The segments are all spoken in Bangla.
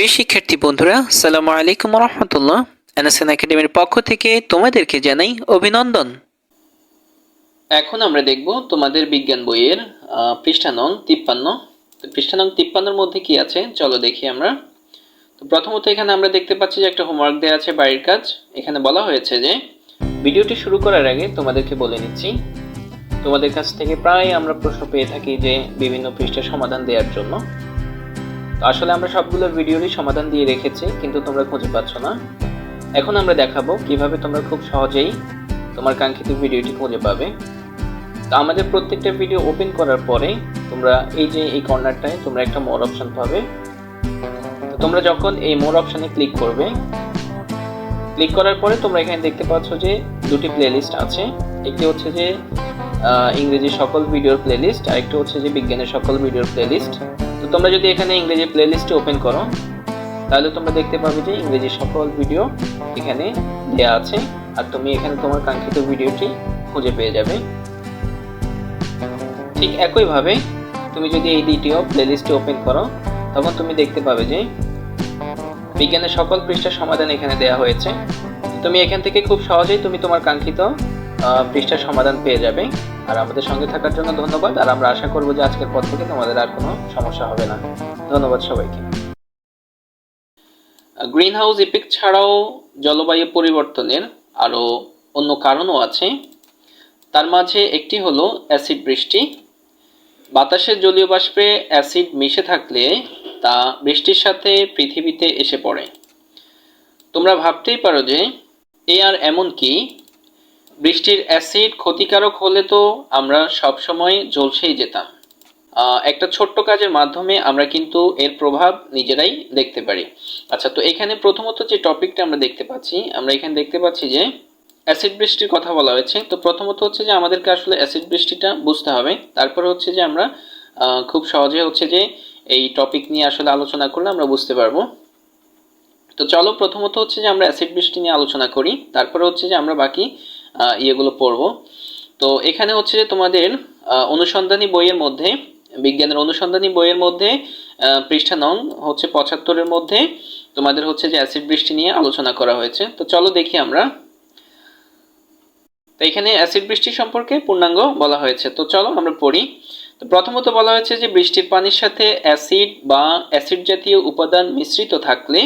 প্রিয় শিক্ষার্থী বন্ধুরা সালামু আলাইকুম রহমতুল্লাহ এনএসএন একাডেমির পক্ষ থেকে তোমাদেরকে জানাই অভিনন্দন। এখন আমরা দেখব তোমাদের বিজ্ঞান বইয়ের আহ, পৃষ্ঠা নং তিপ্পান্ন। তো পৃষ্ঠা নং তিপ্পান্নর মধ্যে কি আছে? চলো দেখি আমরা। তো প্রথমত এখানে আমরা দেখতে পাচ্ছি যে একটা হোমওয়ার্ক দেওয়া আছে বাড়ির কাজ। এখানে বলা হয়েছে যে ভিডিওটি শুরু করার আগে তোমাদেরকে বলে নিচ্ছি তোমাদের কাছ থেকে প্রায় আমরা প্রশ্ন পেয়ে থাকি যে বিভিন্ন পৃষ্ঠার সমাধান দেওয়ার জন্য। তো আসলে আমরা সবগুলো ভিডিওরই সমাধান দিয়ে রেখেছি, কিন্তু তোমরা খুঁজে পাচ্ছ না। এখন আমরা দেখাবো কীভাবে তোমরা খুব সহজেই তোমার কাঙ্ক্ষিত ভিডিওটি খুঁজে পাবে। তো আমাদের প্রত্যেকটা ভিডিও ওপেন করার পরে তোমরা এই যে এই কর্নারটায় তোমরা একটা মোর অপশন পাবে। তো তোমরা যখন এই মোর অপশানে ক্লিক করবে, ক্লিক করার পরে তোমরা এখানে দেখতে পাচ্ছ যে দুটি প্লেলিস্ট আছে। একটি হচ্ছে যে ইংরেজি সকল ভিডিওর প্লেলিস্ট আর একটি হচ্ছে যে বিজ্ঞানের সকল ভিডিওর প্লেলিস্ট। তো তোমরা যদি এখানে ইংরেজি প্লেলিস্টে ওপেন করো, তাহলে তোমরা দেখতে পাবে যে ইংরেজি সকল ভিডিও এখানে দেয়া আছে। আর তুমি এখানে তোমার কাঙ্ক্ষিত ভিডিওটি খুঁজে পেয়ে যাবে। ঠিক একইভাবে তুমি যদি এই দ্বিতীয় প্লেলিস্টে ওপেন করো, তখন তুমি দেখতে পাবে যে বিজ্ঞানের সকল পৃষ্ঠার সমাধান এখানে দেয়া হয়েছে। তুমি এখান থেকে খুব সহজেই তুমি তোমার কাঙ্ক্ষিত পৃষ্ঠার সমাধান পেয়ে যাবে। আর আমাদের সঙ্গে থাকার জন্য ধন্যবাদ। আর আমরা আশা করব যে আজকের পর থেকে তোমাদের আর কোনো সমস্যা হবে না। ধন্যবাদ সবাইকে। গ্রিন হাউস ইফেক্ট ছাড়াও জলবায়ু পরিবর্তনের আরও অন্য কারণও আছে। তার মাঝে একটি হলো অ্যাসিড বৃষ্টি। বাতাসের জলীয় বাষ্পে অ্যাসিড মিশে থাকলে তা বৃষ্টির সাথে পৃথিবীতে এসে পড়ে। তোমরা ভাবতেই পারো যে এ আর এমন কি? বৃষ্টির অ্যাসিড ক্ষতিকারক হলে তো আমরা সবসময় ঝলসেই যেতাম। একটা ছোট্ট কাজের মাধ্যমে আমরা কিন্তু এর প্রভাব নিজেরাই দেখতে পারি। আচ্ছা তো এখানে প্রথমত যে টপিকটা আমরা দেখতে পাচ্ছি, আমরা এখানে দেখতে পাচ্ছি যে অ্যাসিড বৃষ্টির কথা বলা হয়েছে। তো প্রথমত হচ্ছে যে আমাদেরকে আসলে অ্যাসিড বৃষ্টিটা বুঝতে হবে। তারপরে হচ্ছে যে আমরা খুব সহজে হচ্ছে যে এই টপিক নিয়ে আসলে আলোচনা করলে আমরা বুঝতে পারব। তো চলো প্রথমত হচ্ছে যে আমরা অ্যাসিড বৃষ্টি নিয়ে আলোচনা করি। তারপরে হচ্ছে যে আমরা বাকি ইয়েগুলো পড়ব। তো এখানে হচ্ছে যে তোমাদের অনুসন্ধানী বইয়ের মধ্যে, বিজ্ঞানের অনুসন্ধানী বইয়ের মধ্যে পৃষ্ঠা নং হচ্ছে পঁচাত্তরের মধ্যে তোমাদের হচ্ছে যে অ্যাসিড বৃষ্টি নিয়ে আলোচনা করা হয়েছে। তো চলো দেখি আমরা। তো এখানে অ্যাসিড বৃষ্টি সম্পর্কে পূর্ণাঙ্গ বলা হয়েছে। তো চলো আমরা পড়ি। তো প্রথমত বলা হয়েছে যে বৃষ্টির পানির সাথে অ্যাসিড বা অ্যাসিড জাতীয় উপাদান মিশ্রিত থাকলে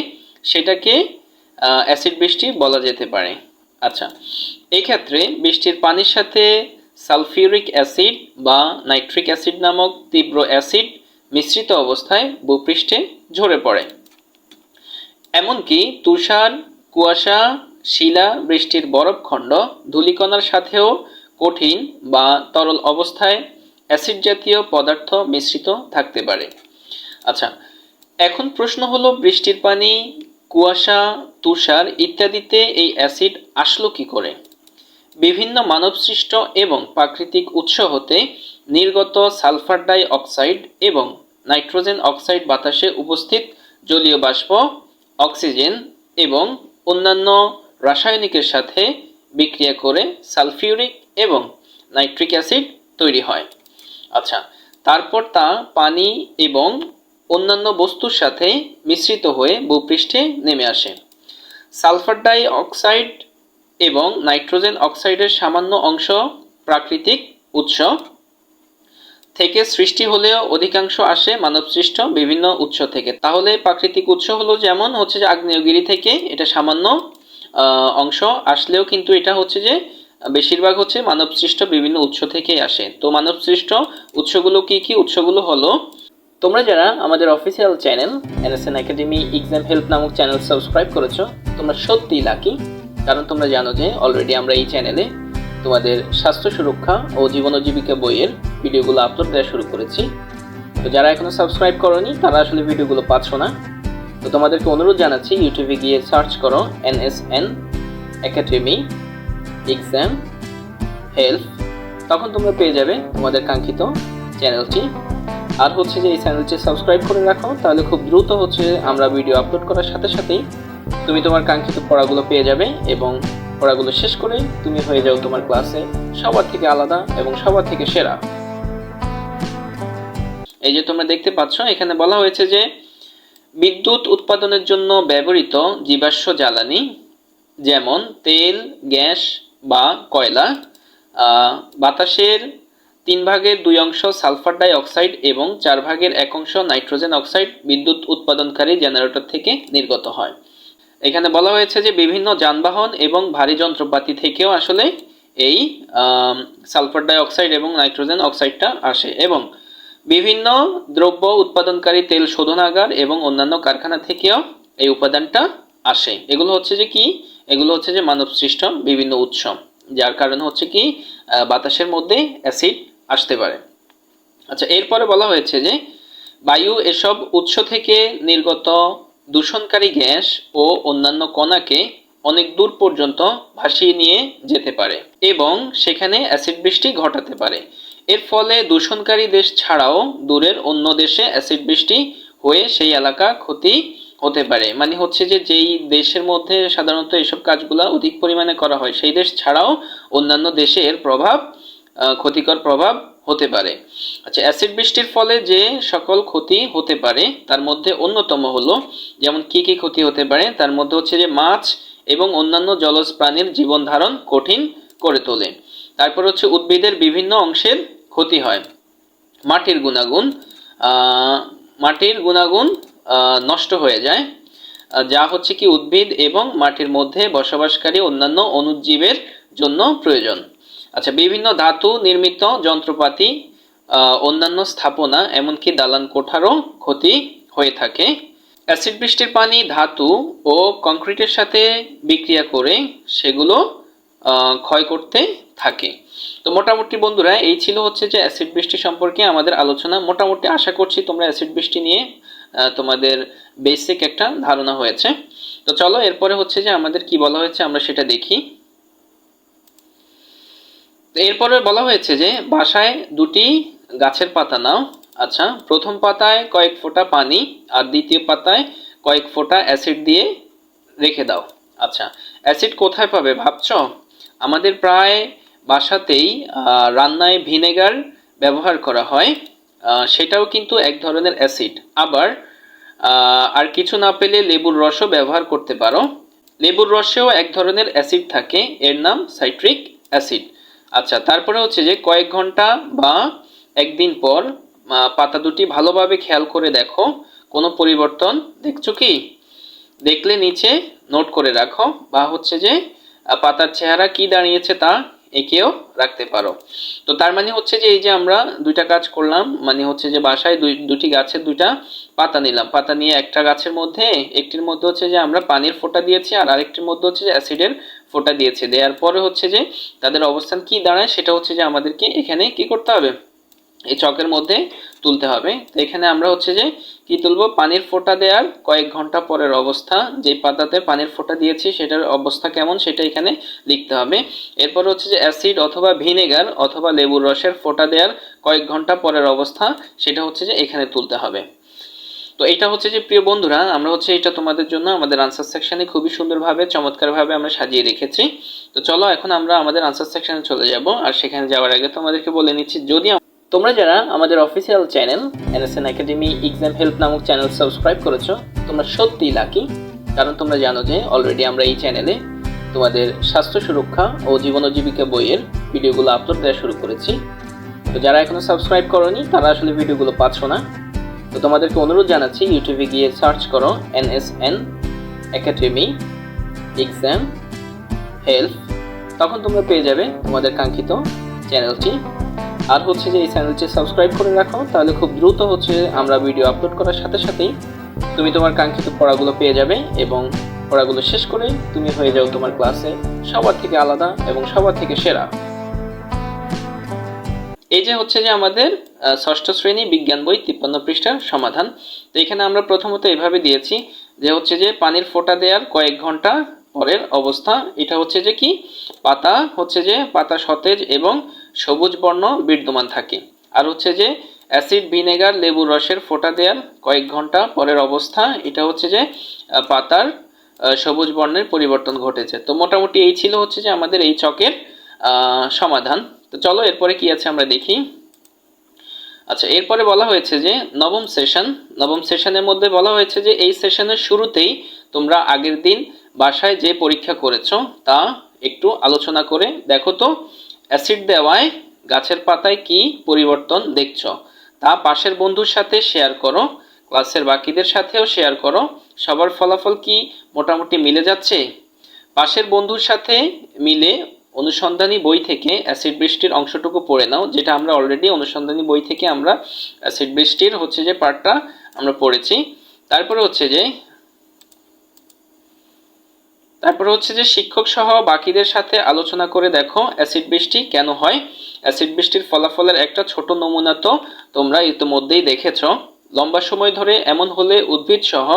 সেটাকে অ্যাসিড বৃষ্টি বলা যেতে পারে। আচ্ছা এই ক্ষেত্রে বৃষ্টির পানির সাথে সালফিউরিক অ্যাসিড বা নাইট্রিক অ্যাসিড নামক তীব্র অ্যাসিড মিশ্রিত অবস্থায় ভূপৃষ্ঠে ঝরে পড়ে। এমনকি তুষার, কুয়াশা, শিলা বৃষ্টির বরফখণ্ড ধূলিকণার সাথেও কঠিন বা তরল অবস্থায় অ্যাসিড জাতীয় পদার্থ মিশ্রিত থাকতে পারে। আচ্ছা এখন প্রশ্ন হলো বৃষ্টির পানি কুয়াশা, তুষার ইত্যাদিতে এই অ্যাসিড আসলো কি করে? বিভিন্ন মানবসৃষ্ট এবং প্রাকৃতিক উৎস হতে নির্গত সালফার ডাই অক্সাইড এবং নাইট্রোজেন অক্সাইড বাতাসে উপস্থিত জলীয় বাষ্প, অক্সিজেন এবং অন্যান্য রাসায়নিকের সাথে বিক্রিয়া করে সালফিউরিক এবং নাইট্রিক অ্যাসিড তৈরি হয়। আচ্ছা তারপর তা পানি এবং অন্যান্য বস্তুর সাথে মিশ্রিত হয়ে ভূপৃষ্ঠে নেমে আসে। সালফার ডাই অক্সাইড এবং নাইট্রোজেন অক্সাইডের সামান্য অংশ প্রাকৃতিক উৎস থেকে সৃষ্টি হলেও অধিকাংশ আসে মানবসৃষ্ট বিভিন্ন উৎস থেকে। তাহলে প্রাকৃতিক উৎস হলো যেমন হচ্ছে যে আগ্নেয়গিরি থেকে এটা সামান্য অংশ আসলেও কিন্তু এটা হচ্ছে যে বেশিরভাগ হচ্ছে মানবসৃষ্ট বিভিন্ন উৎস থেকেই আসে। তো মানবসৃষ্ট উৎসগুলো কি কি? উৎসগুলো হলো তোমরা যারা আমাদের official channel NSN academy exam help নামক চ্যানেল সাবস্ক্রাইব করেছ, তোমরা সত্যিই লাকি কারণ তোমরা জানো যে অলরেডি আমরা এই চ্যানেলে তোমাদের স্বাস্থ্য সুরক্ষা ও জীবন জীবিকা বইয়ের ভিডিওগুলো আপলোড দেওয়া শুরু করেছি। তো যারা এখনও সাবস্ক্রাইব করোনি, তারা আসলে ভিডিওগুলো পাচ্ছ না। তো তোমাদেরকে অনুরোধ জানাচ্ছি ইউটিউবে গিয়ে সার্চ করো এনএসএন একাডেমি এক্সাম হেল্প তখন তোমরা পেয়ে যাবে তোমাদের কাঙ্ক্ষিত চ্যানেলটি আর হচ্ছে যে এই চ্যানেলটি সাবস্ক্রাইব করে রাখো, তাহলে খুব দ্রুত হচ্ছে আমরা ভিডিও আপলোড করার সাথে সাথেই তুমি তোমার কাঙ্ক্ষিত পড়াগুলো পেয়ে যাবে এবং পড়াগুলো শেষ করে তুমি হয়ে যাও তোমার ক্লাসে সবার থেকে আলাদা এবং সবার থেকে সেরা। এই যে তোমরা দেখতে পাচ্ছ, এখানে বলা হয়েছে যে বিদ্যুৎ উৎপাদনের জন্য ব্যবহৃত জীবাশ্ম জ্বালানি, যেমন তেল, গ্যাস বা কয়লা বাতাসের তিন ভাগের দুই অংশ সালফার ডাই অক্সাইড এবং চার ভাগের এক অংশ নাইট্রোজেন অক্সাইড বিদ্যুৎ উৎপাদনকারী জেনারেটর থেকে নির্গত হয়। এখানে বলা হয়েছে যে বিভিন্ন যানবাহন এবং ভারী যন্ত্রপাতি থেকেও আসলে এই সালফার ডাই অক্সাইড এবং নাইট্রোজেন অক্সাইডটা আসে এবং বিভিন্ন দ্রব্য উৎপাদনকারী তেল শোধনাগার এবং অন্যান্য কারখানা থেকেও এই উপাদানটা আসে। এগুলো হচ্ছে যে কি? এগুলো হচ্ছে যে মানব সৃষ্ট বিভিন্ন উৎস, যার কারণে হচ্ছে কি? বাতাসের মধ্যে অ্যাসিড আসতে পারে। আচ্ছা এরপরে বলা হয়েছে যে বায়ু এসব উৎস থেকে নির্গত দূষণকারী গ্যাস ও অন্যান্য কণাকে অনেক দূর পর্যন্ত ভাসিয়ে নিয়ে যেতে পারে এবং সেখানে অ্যাসিড বৃষ্টি ঘটাতে পারে। এর ফলে দূষণকারী দেশ ছাড়াও দূরের অন্য দেশে অ্যাসিড বৃষ্টি হয়ে সেই এলাকা ক্ষতি হতে পারে। মানে হচ্ছে যে যেই দেশের মধ্যে সাধারণত এসব কাজগুলো অধিক পরিমাণে করা হয়, সেই দেশ ছাড়াও অন্যান্য দেশে এর প্রভাব ক্ষতিকর প্রভাব হতে পারে। আচ্ছা অ্যাসিড বৃষ্টির ফলে যে সকল ক্ষতি হতে পারে, তার মধ্যে অন্যতম হলো, যেমন কি কি ক্ষতি হতে পারে, তার মধ্যে হচ্ছে যে মাছ এবং অন্যান্য জলজ প্রাণীর জীবন ধারণ কঠিন করে তোলে। তারপর হচ্ছে উদ্ভিদের বিভিন্ন অংশের ক্ষতি হয়। মাটির গুণাগুণ মাটির গুণাগুণ নষ্ট হয়ে যায়। যা হচ্ছে কি উদ্ভিদ এবং মাটির মধ্যে বসবাসকারী অন্যান্য অনুজীবের জন্য প্রয়োজন। আচ্ছা বিভিন্ন ধাতু নির্মিত যন্ত্রপাতি অন্যান্য স্থাপনা, এমনকি দালান কোঠারও ক্ষতি হয়ে থাকে। অ্যাসিড বৃষ্টির পানি, ধাতু ও কংক্রিটের সাথে বিক্রিয়া করে সেগুলো ক্ষয় করতে থাকে। তো মোটামুটি বন্ধুরা, এই ছিল হচ্ছে যে অ্যাসিড বৃষ্টি সম্পর্কে আমাদের আলোচনা। মোটামুটি আশা করছি তোমরা অ্যাসিড বৃষ্টি নিয়ে তোমাদের বেসিক একটা ধারণা হয়েছে। তো চলো, এরপরে হচ্ছে যে আমাদের কি বলা হয়েছে, আমরা সেটা দেখি। এরপরে বলা হয়েছে যে বাসায় দুটি গাছের পাতা নাও। আচ্ছা প্রথম পাতায় কয়েক ফোঁটা পানি আর দ্বিতীয় পাতায় কয়েক ফোঁটা অ্যাসিড দিয়ে রেখে দাও। আচ্ছা অ্যাসিড কোথায় পাবে ভাবছ? আমাদের প্রায় বাসাতেই রান্নায় ভিনেগার ব্যবহার করা হয়। সেটাও কিন্তু এক ধরনের অ্যাসিড। আবার আর কিছু না পেলে লেবুর রসও ব্যবহার করতে পারো। লেবুর রসেও এক ধরনের অ্যাসিড থাকে, এর নাম সাইট্রিক অ্যাসিড। আচ্ছা তারপরে হচ্ছে যে কয়েক ঘণ্টা বা একদিন পর পাতা দুটি ভালোভাবে খেয়াল করে দেখো, কোনো পরিবর্তন দেখছ কি? দেখলে নিচে নোট করে রাখো, বা হচ্ছে যে পাতার চেহারা কি দাঁড়িয়েছে তা এঁকেও রাখতে পারো। তো তার মানে হচ্ছে যে এই যে আমরা দুইটা কাজ করলাম মানে হচ্ছে যে বাসায় দুই, দুটি গাছের দুইটা পাতা নিলাম। পাতা নিয়ে একটা গাছের মধ্যে, একটির মধ্যে হচ্ছে যে আমরা পানির ফোঁটা দিয়েছি, আর আরেকটির মধ্যে হচ্ছে যে অ্যাসিডের ফোঁটা দিয়েছে। দেওয়ার পরে হচ্ছে যে তাদের অবস্থান কি দাঁড়ায় সেটা হচ্ছে যে আমাদেরকে এখানে কি করতে হবে? এই চকের মধ্যে তুলতে হবে। তো এখানে আমরা হচ্ছে যে কি তুলবো? পানির ফোঁটা দেওয়ার কয়েক ঘণ্টা পরের অবস্থা। যে পাতাতে পানির ফোঁটা দিয়েছি সেটার অবস্থা কেমন সেটা এখানে লিখতে হবে। এরপর হচ্ছে যে অ্যাসিড অথবা ভিনেগার অথবা লেবুর রসের ফোঁটা দেওয়ার কয়েক ঘণ্টা পরের অবস্থা সেটা হচ্ছে যে এখানে তুলতে হবে। তো এটা হচ্ছে যে প্রিয় বন্ধুরা, আমরা হচ্ছে এটা তোমাদের জন্য আমাদের আনসার সেকশনে খুবই সুন্দরভাবে, চমৎকারভাবে আমরা সাজিয়ে রেখেছি। তো চলো এখন আমরা আমাদের আনসার সেকশনে চলে যাব, আর সেখানে যাওয়ার আগে তোমাদেরকে বলে নিচ্ছি, যদি তোমরা যারা আমাদের official channel NSN academy exam help নামক চ্যানেল সাবস্ক্রাইব করেছ, তোমরা সত্যিই লাকি কারণ তোমরা জানো যে অলরেডি আমরা এই চ্যানেলে তোমাদের স্বাস্থ্য সুরক্ষা ও জীবন জীবিকা বইয়ের ভিডিওগুলো আপলোড দেওয়া শুরু করেছি। তো যারা এখনও সাবস্ক্রাইব করোনি, তারা আসলে ভিডিওগুলো পাচ্ছ না। তো তোমাদেরকে অনুরোধ জানাচ্ছি ইউটিউবে গিয়ে সার্চ করো এনএসএন একাডেমি এক্সাম হেল্প তখন তোমরা পেয়ে যাবে তোমাদের কাঙ্ক্ষিত চ্যানেলটি আর হচ্ছে যে এই চ্যানেলটি সাবস্ক্রাইব করে রাখো, তাহলে খুব দ্রুত হচ্ছে আমরা ভিডিও আপলোড করার সাথে সাথেই তুমি তোমার কাঙ্ক্ষিত পড়াগুলো পেয়ে যাবে এবং পড়াগুলো শেষ করে তুমি হয়ে যাও তোমার ক্লাসে সবার থেকে আলাদা এবং সবার থেকে সেরা। এই যে হচ্ছে যে আমাদের ষষ্ঠ শ্রেণি বিজ্ঞান বই তিপ্পান্ন পৃষ্ঠার সমাধান। তো এখানে আমরা প্রথমত এভাবে দিয়েছি যে হচ্ছে যে পানির ফোঁটা দেওয়ার কয়েক ঘণ্টা পরের অবস্থা। এটা হচ্ছে যে কি? পাতা হচ্ছে যে পাতা সতেজ এবং সবুজ বর্ণ বিদ্যমান থাকে। আর হচ্ছে যে অ্যাসিড, ভিনেগার, লেবুর রসের ফোঁটা দেওয়ার কয়েক ঘণ্টা পরের অবস্থা। এটা হচ্ছে যে পাতার সবুজ বর্ণের পরিবর্তন ঘটেছে। তো মোটামুটি এই ছিল হচ্ছে যে আমাদের এই চকের সমাধান। তো চলো, এরপরে কি আছে আমরা দেখি। আচ্ছা এরপরে বলা হয়েছে যে নবম সেশন, নবম সেশনের মধ্যে বলা হয়েছে যে এই সেশনের শুরুতেই তোমরা আগের দিন বাসায় যে পরীক্ষা করেছ তা একটু আলোচনা করে দেখো তো, অ্যাসিড দেওয়ায় গাছের পাতায় কি পরিবর্তন দেখছ? তা পাশের বন্ধুর সাথে শেয়ার করো, ক্লাসের বাকিদের সাথেও শেয়ার করো, সবার ফলাফল কি মোটামুটি মিলে যাচ্ছে? পাশের বন্ধুর সাথে মিলে অনুসন্ধানী বই থেকে অ্যাসিড বৃষ্টির অংশটুকু পড়ে নাও, যেটা আমরা অলরেডি অনুসন্ধানী বই থেকে আমরা অ্যাসিড বৃষ্টির হচ্ছে যে পার্টটা আমরা পড়েছি। তারপরে হচ্ছে যে, তারপরে হচ্ছে যে শিক্ষক সহ বাকিদের সাথে আলোচনা করে দেখো অ্যাসিড বৃষ্টি কেন হয়। অ্যাসিড বৃষ্টির ফলাফলের একটা ছোট নমুনা তো তোমরা ইতিমধ্যেই দেখেছ। লম্বা সময় ধরে এমন হলে উদ্ভিদ সহ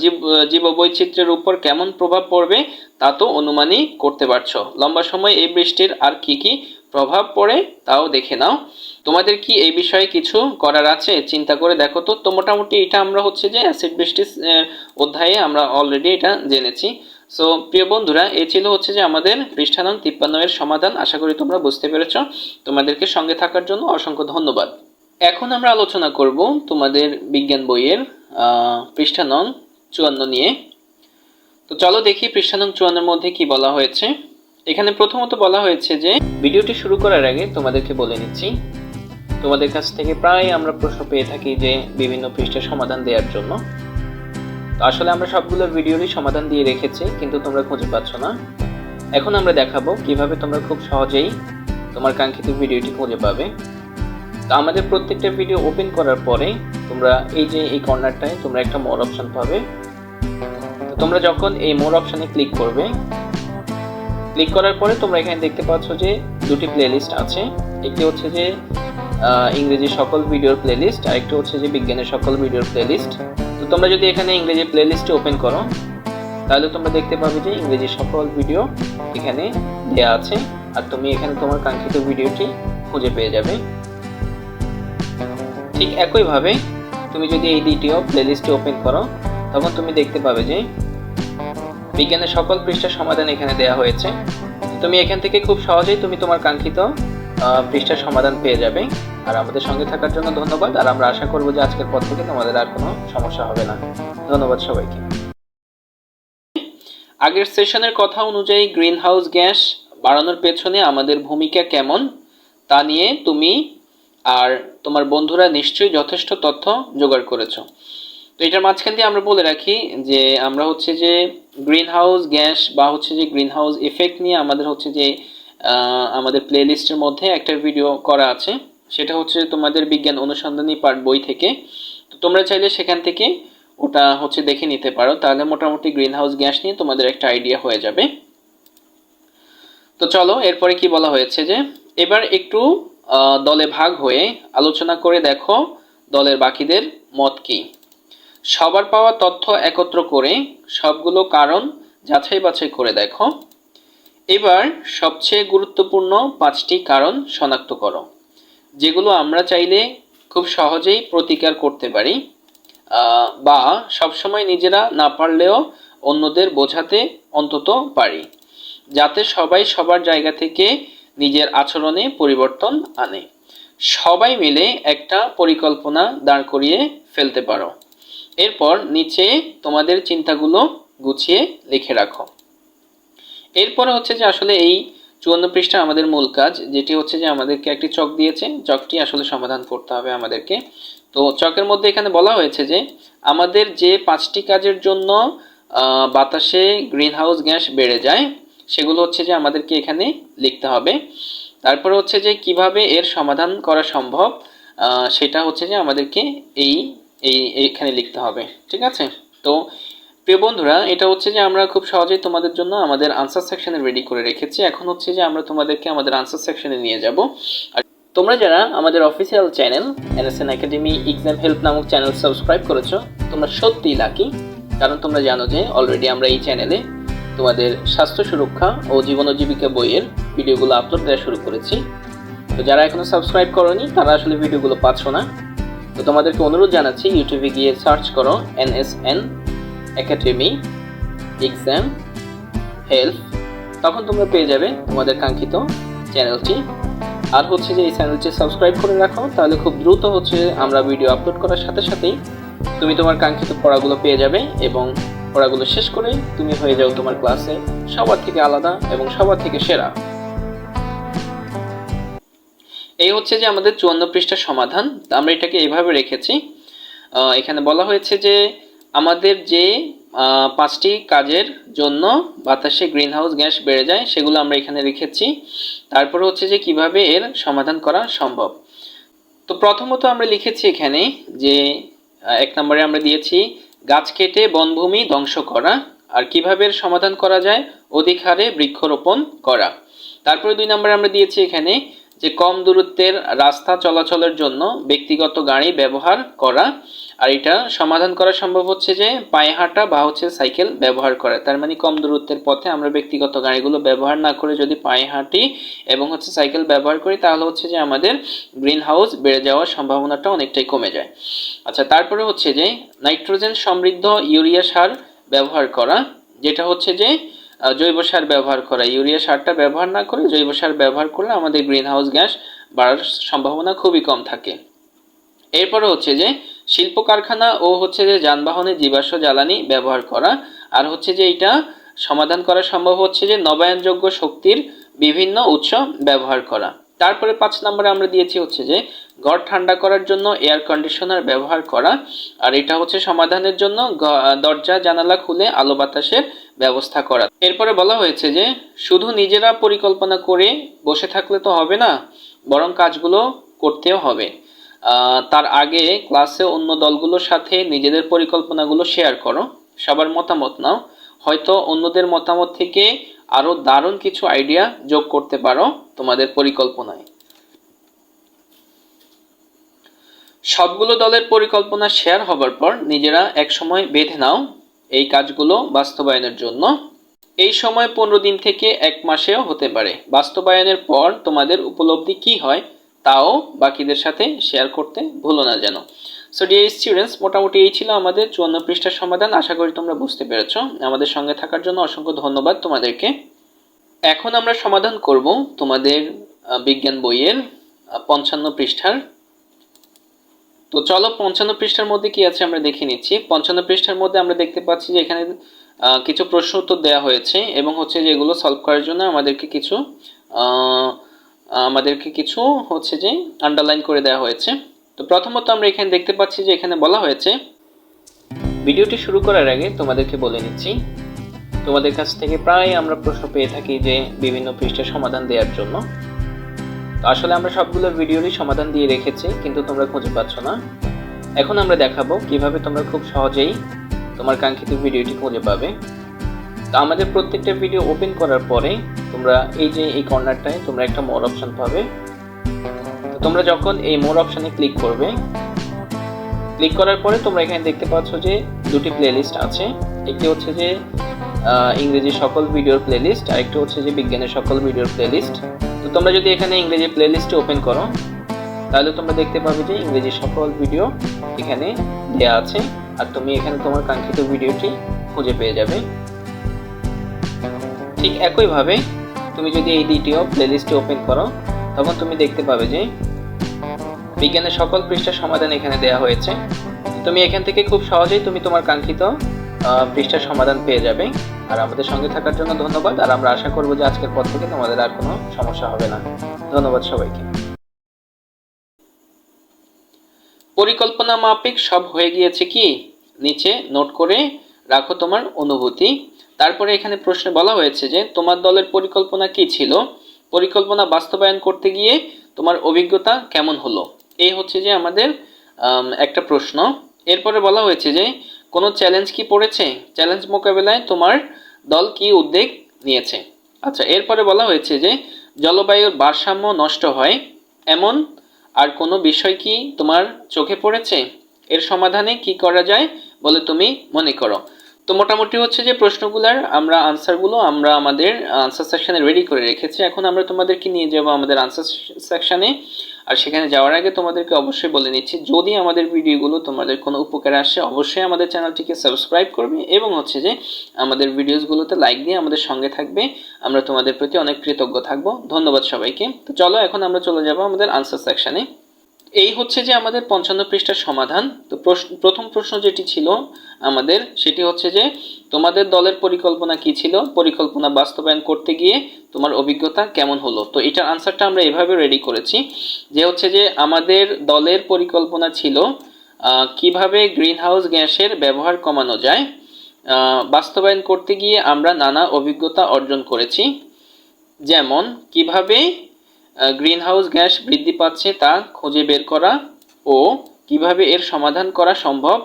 জীব, জীববৈচিত্র্যের উপর কেমন প্রভাব পড়বে তা তো অনুমানই করতে পারছ। লম্বা সময় এই বৃষ্টির আর কি কি প্রভাব পড়ে তাও দেখে নাও। তোমাদের কি এই বিষয়ে কিছু করার আছে? চিন্তা করে দেখো তো। তো মোটামুটি এটা আমরা হচ্ছে যে অ্যাসিড বৃষ্টি অধ্যায়ে আমরা অলরেডি এটা জেনেছি। সো প্রিয় বন্ধুরা এই ছিল হচ্ছে যে আমাদের পৃষ্ঠানং তিপ্পান্ন এর সমাধান। আশা করি তোমরা বুঝতে পেরেছ। তোমাদেরকে সঙ্গে থাকার জন্য অসংখ্য ধন্যবাদ। এখন আমরা আলোচনা করব তোমাদের বিজ্ঞান বইয়ের পৃষ্ঠা নং চুয়ান্ন নিয়ে। তো চলো দেখি পৃষ্ঠা নং চুয়ান্নের মধ্যে কি বলা হয়েছে। এখানে প্রথমত বলা হয়েছে যে, ভিডিওটি শুরু করার আগে তোমাদেরকে বলে নিচ্ছি, তোমাদের কাছ থেকে প্রায় আমরা প্রশ্ন পেয়ে থাকি যে, বিভিন্ন পৃষ্ঠার সমাধান দেওয়ার জন্য। তো আসলে আমরা সবগুলো ভিডিওরই সমাধান দিয়ে রেখেছি, কিন্তু তোমরা খুঁজে পাচ্ছ না। এখন আমরা দেখাবো কীভাবে তোমরা খুব সহজেই তোমার কাঙ্ক্ষিত ভিডিওটি খুঁজে পাবে। তো আমাদের প্রত্যেকটা ভিডিও ওপেন করার পরে তোমরা এই যে এই কর্নারটায় তোমরা একটা মোর অপশন পাবে। তোমরা যখন এই মোর অপশনে ক্লিক করবে ক্লিক করার পরে তোমরা এখানে দেখতে পাচ্ছ যে দুটি প্লেলিস্ট আছে। একটি হচ্ছে যে ইংরেজি সকল ভিডিওর প্লেলিস্ট আর একটি হচ্ছে যে বিজ্ঞানের সকল ভিডিওর প্লেলিস্ট তো তোমরা যদি এখানে ইংরেজি প্লেলিস্টে ওপেন করো, তাহলে তোমরা দেখতে পাবে যে ইংরেজি সকল ভিডিও এখানে দেওয়া আছে। আর তুমি এখানে তোমার কাঙ্ক্ষিত ভিডিওটি খুঁজে পেয়ে যাবে। ঠিক একইভাবে তুমি যদি এই দ্বিতীয় প্লেলিস্টে ওপেন করো, তখন তুমি দেখতে পাবে যে বিজ্ঞানের সকল পৃষ্ঠার সমাধান এখানে দেওয়া হয়েছে। তুমি এখান থেকে খুব সহজেই তুমি তোমার কাঙ্ক্ষিত পৃষ্ঠার সমাধান পেয়ে যাবে। আর আমাদের সঙ্গে থাকার জন্য ধন্যবাদ। আর আমরা আশা করব যে আজকের পর থেকে তোমাদের আর কোনো সমস্যা হবে না। ধন্যবাদ সবাইকে। আগের সেশনের কথা অনুযায়ী গ্রিন হাউস গ্যাস বাড়ানোর পেছনে আমাদের ভূমিকা কেমন তা নিয়ে তুমি আর তোমার বন্ধুরা নিশ্চয়ই যথেষ্ট তথ্য জোগাড় করেছ। তো এটার মাঝখান দিয়ে আমরা বলে রাখি যে, আমরা হচ্ছে যে গ্রিন হাউস গ্যাস বা হচ্ছে যে গ্রিন হাউস এফেক্ট নিয়ে আমাদের হচ্ছে যে আমাদের প্লে লিস্টের মধ্যে একটা ভিডিও করা আছে। সেটা হচ্ছে তোমাদের বিজ্ঞান অনুসন্ধানী পার্ট বই থেকে। তো তোমরা চাইলে সেখান থেকে ওটা হচ্ছে দেখে নিতে পারো। তাহলে মোটামুটি গ্রিন হাউস গ্যাস নিয়ে তোমাদের একটা আইডিয়া হয়ে যাবে। তো চলো, এরপরে কি বলা হয়েছে যে, এবার একটু দলে ভাগ হয়ে আলোচনা করে দেখো দলের বাকিদের মত কি। সবার পাওয়া তথ্য একত্র করে সবগুলো কারণ যাচাই বাছাই করে দেখো। এবার সবচেয়ে গুরুত্বপূর্ণ পাঁচটি কারণ শনাক্ত করো, যেগুলো আমরা চাইলে খুব সহজেই প্রতিকার করতে পারি বা সবসময় নিজেরা না পারলেও অন্যদের বোঝাতে অন্তত পারি, যাতে সবাই সবার জায়গা থেকে নিজের আচরণে পরিবর্তন আনে। সবাই মিলে একটা পরিকল্পনা দাঁড় করিয়ে ফেলতে পারো। এরপর নিচে তোমাদের চিন্তাগুলো গুছিয়ে লিখে রাখো। এরপরে হচ্ছে যে আসলে এই চুয়ান্ন পৃষ্ঠা আমাদের মূল কাজ, যেটি হচ্ছে যে আমাদেরকে একটি চক দিয়েছে। চকটি আসলে সমাধান করতে হবে আমাদেরকে। তো চকের মধ্যে এখানে বলা হয়েছে যে আমাদের যে পাঁচটি কাজের জন্য বাতাসে গ্রিন হাউস গ্যাস বেড়ে যায় সেগুলো হচ্ছে যে আমাদেরকে এখানে লিখতে হবে। তারপরে হচ্ছে যে কীভাবে এর সমাধান করা সম্ভব সেটা হচ্ছে যে আমাদেরকে এই এই, এখানে লিখতে হবে, ঠিক আছে? তো প্রিয় বন্ধুরা, এটা হচ্ছে যে আমরা খুব সহজেই তোমাদের জন্য আমাদের আনসার সেকশনে রেডি করে রেখেছি। এখন হচ্ছে যে আমরা তোমাদেরকে আমাদের আনসার সেকশনে নিয়ে যাব। আর তোমরা যারা আমাদের official channel NSN academy exam help নামক চ্যানেল সাবস্ক্রাইব করেছ, তোমরা সত্যিই লাকি কারণ তোমরা জানো যে অলরেডি আমরা এই চ্যানেলে তোমাদের স্বাস্থ্য সুরক্ষা ও জীবন জীবিকা বইয়ের ভিডিওগুলো আপলোড দেওয়া শুরু করেছি। তো যারা এখনও সাবস্ক্রাইব করনি, তারা আসলে ভিডিওগুলো পাচ্ছ না। তো তোমাদেরকে অনুরোধ জানাচ্ছি ইউটিউবে গিয়ে সার্চ করো এনএসএন একাডেমি এক্সাম হেলথ তখন তোমরা পেয়ে যাবে তোমাদের কাঙ্ক্ষিত চ্যানেলটি আর হচ্ছে যে এই চ্যানেলটি সাবস্ক্রাইব করে রাখো, তাহলে খুব দ্রুত হচ্ছে আমরা ভিডিও আপলোড করার সাথে সাথেই তুমি তোমার কাঙ্ক্ষিত পড়াগুলো পেয়ে যাবে এবং পড়াগুলো শেষ করে তুমি হয়ে যাও তোমার ক্লাসে। সবার থেকে আলাদা এবং সবার থেকে সেরা। এই হচ্ছে যে আমাদের চুয়ান্ন পৃষ্ঠার সমাধান। আমরা এটাকে এইভাবে রেখেছি। এখানে বলা হয়েছে যে আমাদের যে পাঁচটি কাজের জন্য বাতাসে গ্রিনহাউস গ্যাস বেড়ে যায়, সেগুলো আমরা এখানে রেখেছি। তারপরে হচ্ছে যে কীভাবে এর সমাধান করা সম্ভব। তো প্রথমত আমরা লিখেছি এখানে যে এক নম্বরে আমরা দিয়েছি গাছ কেটে বনভূমি ধ্বংস করা আর কীভাবে সমাধান করা যায় অধিক হারে বৃক্ষরোপণ করা। তারপরে দুই নম্বরে আমরা দিয়েছি এখানে যে কম দূরত্বের রাস্তা চলাচলের জন্য ব্যক্তিগত গাড়ি ব্যবহার করা, আর এটা সমাধান করা সম্ভব হচ্ছে যে পায়ে হাঁটা বা হচ্ছে সাইকেল ব্যবহার করা। তার মানে কম দূরত্বের পথে আমরা ব্যক্তিগত গাড়িগুলো ব্যবহার না করে যদি পায়ে হাঁটি এবং হচ্ছে সাইকেল ব্যবহার করি, তাহলে হচ্ছে যে আমাদের গ্রিন হাউস বেড়ে যাওয়ার সম্ভাবনাটা অনেকটাই কমে যায়। আচ্ছা তারপরে হচ্ছে যে নাইট্রোজেন সমৃদ্ধ ইউরিয়া সার ব্যবহার করা, যেটা হচ্ছে যে জৈব সার ব্যবহার করা, ইউরিয়া সারটা ব্যবহার না করে জৈব সার ব্যবহার করলে আমাদের গ্রিন হাউস গ্যাস বাড়ার সম্ভাবনা খুবই কম থাকে। এরপরে হচ্ছে যে, শিল্প কারখানা ও হচ্ছে যে যানবাহনে জীবাশ্ম জ্বালানি ব্যবহার করা, আর হচ্ছে যে এটা সমাধান করা সম্ভব হচ্ছে যে নবায়নযোগ্য শক্তির বিভিন্ন উৎস ব্যবহার করা। তারপরে পাঁচ নম্বরে আমরা দিয়েছি হচ্ছে যে, ঘর ঠান্ডা করার জন্য এয়ার কন্ডিশনার ব্যবহার করা, আর এটা হচ্ছে সমাধানের জন্য দরজা, জানালা খুলে আলো বাতাসের ব্যবস্থা করা। এরপরে বলা হয়েছে যে, শুধু নিজেরা পরিকল্পনা করে বসে থাকলে তো হবে না, বরং কাজগুলো করতেও হবে। তার আগে ক্লাসে অন্য দলগুলোর সাথে নিজেদের পরিকল্পনাগুলো শেয়ার করো, সবার মতামত নাও। হয়তো অন্যদের মতামত থেকে আরও দারুণ কিছু আইডিয়া যোগ করতে পারো তোমাদের পরিকল্পনায়। সবগুলো দলের পরিকল্পনা শেয়ার হবার পর নিজেরা একসময় বেঁধে নাও এই কাজগুলো বাস্তবায়নের জন্য। এই সময় পনেরো দিন থেকে এক মাসেও হতে পারে। বাস্তবায়নের পর তোমাদের উপলব্ধি কি হয়, তাও বাকিদের সাথে শেয়ার করতে ভুলো না যেন। সো ডিয়ার স্টুডেন্টস মোটামুটি এই ছিল আমাদের চুয়ান্ন পৃষ্ঠার সমাধান। আশা করি তোমরা বুঝতে পেরেছ। আমাদের সঙ্গে থাকার জন্য অসংখ্য ধন্যবাদ তোমাদেরকে। এখন আমরা সমাধান করব তোমাদের বিজ্ঞান বইয়ের পঞ্চান্ন পৃষ্ঠার তো চলো পঞ্চান্ন পৃষ্ঠার মধ্যে কি আছে আমরা দেখে নিচ্ছি। পঞ্চান্ন পৃষ্ঠার মধ্যে আমরা দেখতে পাচ্ছি যে এখানে কিছু প্রশ্ন উত্তর দেওয়া হয়েছে এবং হচ্ছে যে এগুলো সলভ করার জন্য আমাদেরকে কিছু আমাদেরকে কিছু হচ্ছে যে আন্ডারলাইন করে দেওয়া হয়েছে। তো প্রথমত আমরা এখানে দেখতে পাচ্ছি যে এখানে বলা হয়েছে, ভিডিওটি শুরু করার আগে তোমাদেরকে বলে নিচ্ছি, তোমাদের কাছ থেকে প্রায় আমরা প্রশ্ন পেয়ে থাকি যে বিভিন্ন পৃষ্ঠের সমাধান দেওয়ার জন্য। তো আসলে আমরা সবগুলো ভিডিওরই সমাধান দিয়ে রেখেছি, কিন্তু তোমরা খুঁজে পাচ্ছ না। এখন আমরা দেখাবো কীভাবে তোমরা খুব সহজেই তোমার কাঙ্ক্ষিত ভিডিওটি খুঁজে পাবে। তো আমাদের প্রত্যেকটা ভিডিও ওপেন করার পরে তোমরা এই যে এই কর্নারটায় তোমরা একটা মোর অপশন পাবে। তো তোমরা যখন এই মোর অপশানে ক্লিক করবে, ক্লিক করার পরে তোমরা এখানে দেখতে পাচ্ছ যে দুটি প্লেলিস্ট আছে। একটি হচ্ছে যে ইংরেজি সকল ভিডিওর প্লেলিস্ট আর একটি হচ্ছে যে বিজ্ঞানের সকল ভিডিওর প্লেলিস্ট। তো তোমরা যদি এখানে ইংরেজি প্লেলিস্টে ওপেন করো, তাহলে তোমরা দেখতে পাবে যে ইংরেজি সকল ভিডিও এখানে দেয়া আছে। আর তুমি এখানে তোমার কাঙ্ক্ষিত ভিডিওটি খুঁজে পেয়ে যাবে। ঠিক একইভাবে তুমি যদি এই দ্বিতীয় প্লেলিস্টে ওপেন করো, তখন তুমি দেখতে পাবে যে বিজ্ঞানের সকল পৃষ্ঠার সমাধান এখানে দেয়া হয়েছে। তুমি এখান থেকে খুব সহজেই তুমি তোমার কাঙ্ক্ষিত পৃষ্ঠার সমাধান পেয়ে যাবে। আর আমাদের সঙ্গে থাকার জন্য ধন্যবাদ। আর আমরা আশা করব যে আজকের পর থেকে তোমাদের আর কোনো সমস্যা হবে না। ধন্যবাদ সবাইকে। পরিকল্পনা মাফিক সব হয়ে গিয়েছে কি? নিচে নোট করে রাখো তোমার অনুভূতি। তারপরে এখানে প্রশ্নে বলা হয়েছে যে তোমার দলের পরিকল্পনা কি ছিল? পরিকল্পনা বাস্তবায়ন করতে গিয়ে তোমার অভিজ্ঞতা কেমন হলো? এই হচ্ছে যে আমাদের আম, একটা প্রশ্ন। এরপরে বলা হয়েছে যে কোনো চ্যালেঞ্জ কি পড়েছে? চ্যালেঞ্জ মোকাবেলায় তোমার দল কি উদ্যোগ নিয়েছে? আচ্ছা এরপরে বলা হয়েছে যে জলবায়ুর ভারসাম্য নষ্ট হয়, এমন আর কোনো বিষয় কি তোমার চোখে পড়েছে? এর সমাধানে কি করা যায় বলে তুমি মনে করো? তো মোটামুটি হচ্ছে যে প্রশ্নগুলোর আমরা আনসারগুলো আমরা আমাদের আনসার সেকশানে রেডি করে রেখেছি। এখন আমরা তোমাদেরকে নিয়ে যাব আমাদের আনসার সেকশানে আর সেখানে যাওয়ার আগে তোমাদেরকে অবশ্যই বলে নিচ্ছি, যদি আমাদের ভিডিওগুলো তোমাদের কোনো উপকারে আসে, অবশ্যই আমাদের চ্যানেলটিকে সাবস্ক্রাইব করবে এবং হচ্ছে যে আমাদের ভিডিওসগুলোতে লাইক দিয়ে আমাদের সঙ্গে থাকবে। আমরা তোমাদের প্রতি অনেক কৃতজ্ঞ থাকব। ধন্যবাদ সবাইকে। তো চলো এখন আমরা চলে যাব আমাদের আনসার সেকশনে এই হচ্ছে যে আমাদের পঞ্চান্ন পৃষ্ঠার সমাধান। তো প্রথম প্রশ্ন যেটি ছিল আমাদের, সেটি হচ্ছে যে তোমাদের দলের পরিকল্পনা কি ছিল? পরিকল্পনা বাস্তবায়ন করতে গিয়ে তোমার অভিজ্ঞতা কেমন হলো? তো এটার আনসারটা আমরা এভাবে রেডি করেছি যে হচ্ছে যে আমাদের দলের পরিকল্পনা ছিল কীভাবে গ্রিন হাউস গ্যাসের ব্যবহার কমানো যায় বাস্তবায়ন করতে গিয়ে আমরা নানা অভিজ্ঞতা অর্জন করেছি। যেমন, কীভাবে গ্রিন হাউস গ্যাস বৃদ্ধি পাচ্ছে তা খুঁজে বের করা ও কীভাবে এর সমাধান করা সম্ভব,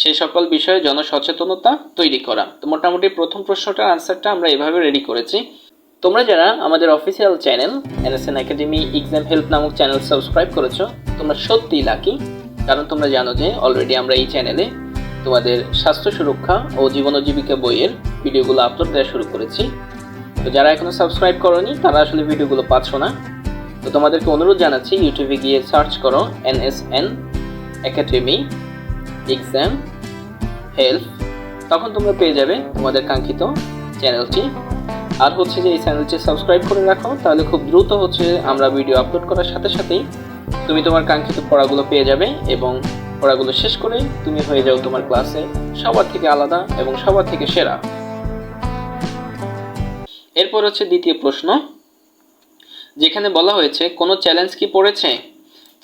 সে সকল বিষয়ে জনসচেতনতা তৈরি করা। তো মোটামুটি প্রথম প্রশ্নটার আনসারটা আমরা এভাবে রেডি করেছি। তোমরা যারা আমাদের official channel NSN academy exam help নামক চ্যানেল সাবস্ক্রাইব করেছ, তোমরা সত্যিই লাকি কারণ তোমরা জানো যে অলরেডি আমরা এই চ্যানেলে তোমাদের স্বাস্থ্য সুরক্ষা ও জীবন জীবিকা বইয়ের ভিডিওগুলো আপলোড দেওয়া শুরু করেছি। তো যারা এখনও সাবস্ক্রাইব করোনি, তারা আসলে ভিডিওগুলো পাচ্ছ না। তো তোমাদেরকে অনুরোধ জানাচ্ছি ইউটিউবে গিয়ে সার্চ করো এনএসএন একাডেমি এক্সাম হেল্প তখন তোমরা পেয়ে যাবে তোমাদের কাঙ্ক্ষিত চ্যানেলটি আর হচ্ছে যে এই চ্যানেলটি সাবস্ক্রাইব করে রাখো, তাহলে খুব দ্রুত হচ্ছে আমরা ভিডিও আপলোড করার সাথে সাথেই তুমি তোমার কাঙ্ক্ষিত পড়াগুলো পেয়ে যাবে এবং পড়াগুলো শেষ করে তুমি হয়ে যাও তোমার ক্লাসে সবার থেকে আলাদা এবং সবার থেকে সেরা। এরপর হচ্ছে দ্বিতীয় প্রশ্ন। যেখানে বলা হয়েছে, কোনো চ্যালেঞ্জ কি পড়েছে?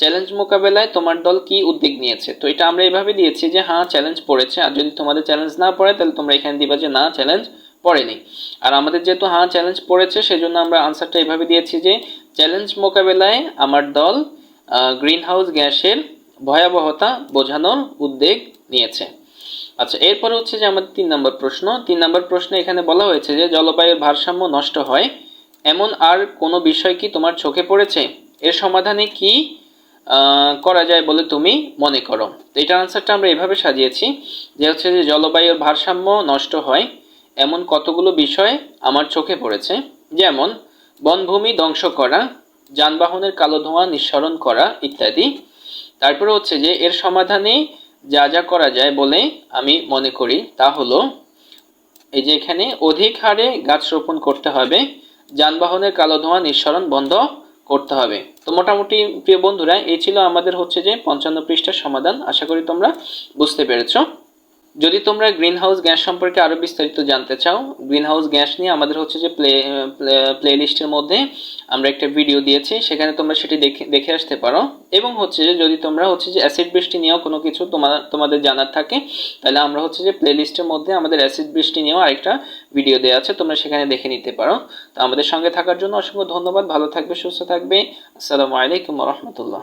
চ্যালেঞ্জ মোকাবেলায় তোমার দল কি উদ্যোগ নিয়েছে? তো এটা আমরা এভাবে দিয়েছি যে হ্যাঁ চ্যালেঞ্জ পড়েছে। আর যদি তোমাদের চ্যালেঞ্জ না পড়ে, তাহলে তোমরা এখানে দিবা যে, না চ্যালেঞ্জ পড়েনি। আর আমাদের যেহেতু হ্যাঁ চ্যালেঞ্জ পড়েছে, সেজন্য আমরা আনসারটা এভাবে দিয়েছি যে চ্যালেঞ্জ মোকাবেলায় আমার দল গ্রিন হাউস গ্যাসের ভয়াবহতা বোঝানোর উদ্যোগ নিয়েছে। আচ্ছা এরপর হচ্ছে যে আমাদের তিন নম্বর প্রশ্ন। তিন নম্বর প্রশ্নে এখানে বলা হয়েছে যে, জলবায়ুর ভারসাম্য নষ্ট হয়। এমন আর কোনো বিষয় কি তোমার চোখে পড়েছে? এর সমাধানে কি করা যায় বলে তুমি মনে করো? তো এটার আনসারটা আমরা এভাবে সাজিয়েছি যে হচ্ছে যে জলবায়ুর ভারসাম্য নষ্ট হয়, এমন কতগুলো বিষয় আমার চোখে পড়েছে। যেমন, বনভূমি ধ্বংস করা, যানবাহনের কালো ধোঁয়া নিঃসরণ করা ইত্যাদি। তারপরে হচ্ছে যে এর সমাধানে যা যা করা যায় বলে আমি মনে করি তা হলো, এই যে এখানে অধিক হারে গাছ রোপণ করতে হবে যানবাহনের কালো ধোঁয়া নিঃসরণ বন্ধ করতে হবে। তো মোটামুটি প্রিয় বন্ধুরা, এই ছিল আমাদের হচ্ছে যে পঞ্চান্ন পৃষ্ঠার সমাধান। আশা করি তোমরা বুঝতে পেরেছ। যদি তোমরা গ্রিন হাউস গ্যাস সম্পর্কে আরও বিস্তারিত জানতে চাও গ্রিন হাউস গ্যাস নিয়ে আমাদের হচ্ছে যে প্লে প্লে মধ্যে আমরা একটা ভিডিও দিয়েছি, সেখানে তোমরা সেটি দেখে দেখে আসতে পারো। এবং হচ্ছে যে যদি তোমরা হচ্ছে যে অ্যাসিড বৃষ্টি নিয়েও কোনো কিছু তোমার তোমাদের জানার থাকে, তাহলে আমরা হচ্ছে যে প্লে লিস্টের মধ্যে আমাদের অ্যাসিড বৃষ্টি নিয়েও আরেকটা ভিডিও দেওয়া আছে, তোমরা সেখানে দেখে নিতে পারো। তো আমাদের সঙ্গে থাকার জন্য অসংখ্য ধন্যবাদ, ভালো থাকবে, সুস্থ থাকবে। আসসালামু আলাইকুম রহমতুল্লাহ।